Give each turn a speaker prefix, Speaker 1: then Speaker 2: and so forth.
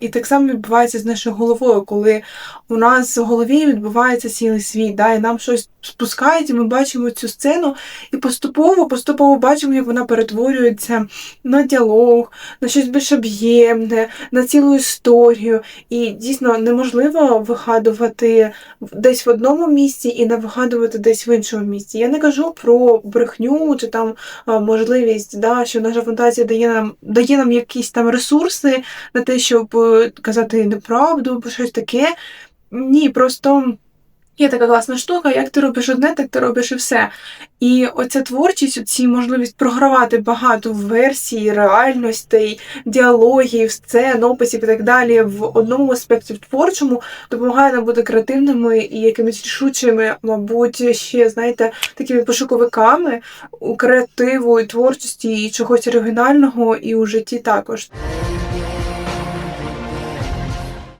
Speaker 1: І так само відбувається з нашою головою, коли у нас в голові відбувається цілий світ, да, і нам щось спускають, і ми бачимо цю сцену, і поступово, поступово бачимо, як вона перетворюється на діалог, на щось більш об'ємне, на цілу історію. І дійсно неможливо вигадувати десь в одному місці і не вигадувати десь в іншому місці. Я не кажу про брехню чи там можливість, да, що наша фантазія дає нам дає нам якісь там ресурси на те, щоб казати неправду або щось таке. Ні, просто є така класна штука, як ти робиш одне, так ти робиш і все. І оця творчість, оці можливість програвати багато версій, реальностей, діалогів, сцен, описів і так далі в одному аспекті в творчому допомагає нам бути креативними і якимись рішучими, мабуть, ще, знаєте, такими пошуковиками у креативу і творчості і чогось оригінального, і у житті також.